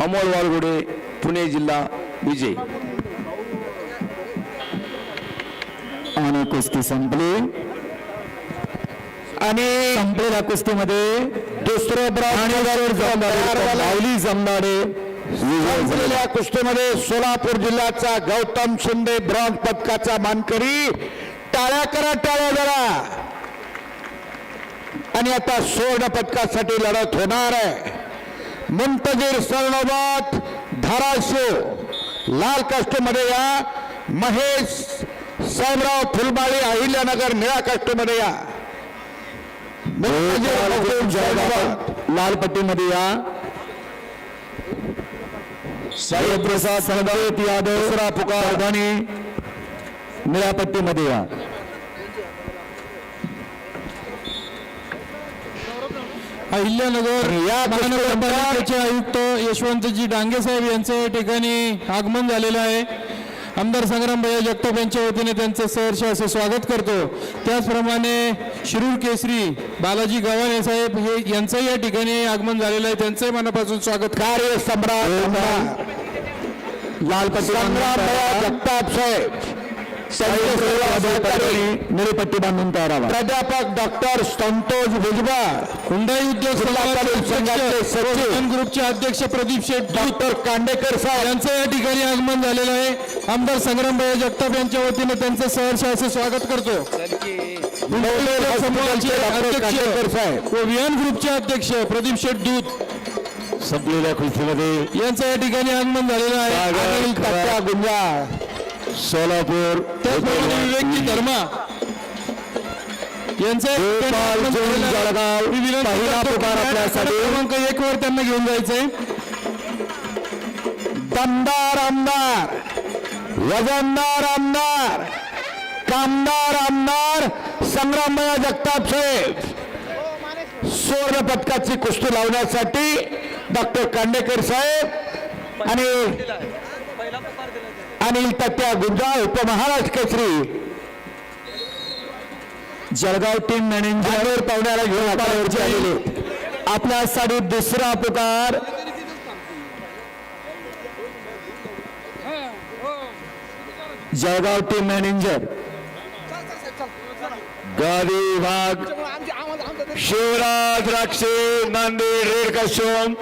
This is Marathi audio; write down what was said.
अमोल वालगुडे पुणे जिल्हा विजय. आणि कुस्ती संपली. आणि संपलेल्या कुस्तीमध्ये दुसरं माऊली जमदाडे संपलेल्या कुस्तीमध्ये सोलापूर जिल्ह्याचा गौतम शिंदे ब्रॉन्झ पदकाचा मानकरी. टाळ्या करा टाळ्या जरा आणि आता सुवर्ण पदकासाठी लढत होणार आहे. मुंतजीर सर्णोबात धाराशिव लाल काष्टमध्ये या महेश साहेबराव फुलमाळी अहिल्यानगर निळ्या काष्टमध्ये या. लाल पट्टीमध्ये या साईप्रसाद सनदेत यादव दुसरा पुकार आणि निळ्या पट्टीमध्ये या अहिल्यानगर या महानगरपालिकेचे आयुक्त यशवंतजी डांगे साहेब यांचं या ठिकाणी आगमन झालेलं आहे. आमदार संग्राम भैया जगताप यांच्या वतीने त्यांचं सहर्ष असं स्वागत करतो. त्याचप्रमाणे शिरूर केसरी बालाजी गव्हाणे साहेब हे यांचंही या ठिकाणी आगमन झालेलं आहे. त्यांचंही मनापासून स्वागत कार्य सम्राट लाल जगताप साहेब. निळी पट्टी बांधून तयार. प्राध्यापक डॉक्टर संतोष भुजबळ हुंडाई उद्योग संघाचे सचिव. ग्रुपचे अध्यक्ष प्रदीप शेठ डॉक्टर कांडेकर साहेब. यांचं या ठिकाणी आगमन झालेलं आहे. आमदार संग्रामभाई जगताप यांच्या वतीने त्यांचं सहर्ष असं स्वागत करतो. विहान ग्रुपचे अध्यक्ष प्रदीप शेठ दूत. संपलेल्या कुस्तीमध्ये यांचं या ठिकाणी आगमन झालेलं आहे. गुंजाळ. सोलापूर त्याचप्रमाणे धर्मा यांचं. जळगाव. क्रमांक एक वर त्यांना घेऊन जायचंय दमदार आमदार वजनदार आमदार कामदार आमदार संग्रामया जगताप साहेब सुवर्ण पदकाची कुस्ती लावण्यासाठी डॉक्टर कांडेकर साहेब आणि अनिल तत्या गुंजाळ उपमहाराष्ट्र केसरी। जळगाव टीम मॅनेजर पाहुण्याला घेऊन आपल्यावरती आलेले. आपल्यासाठी दुसरा पुकार. जळगाव टीम मॅनेजर गादी भाग. शिवराज राक्षे नांदेड रेड कशोम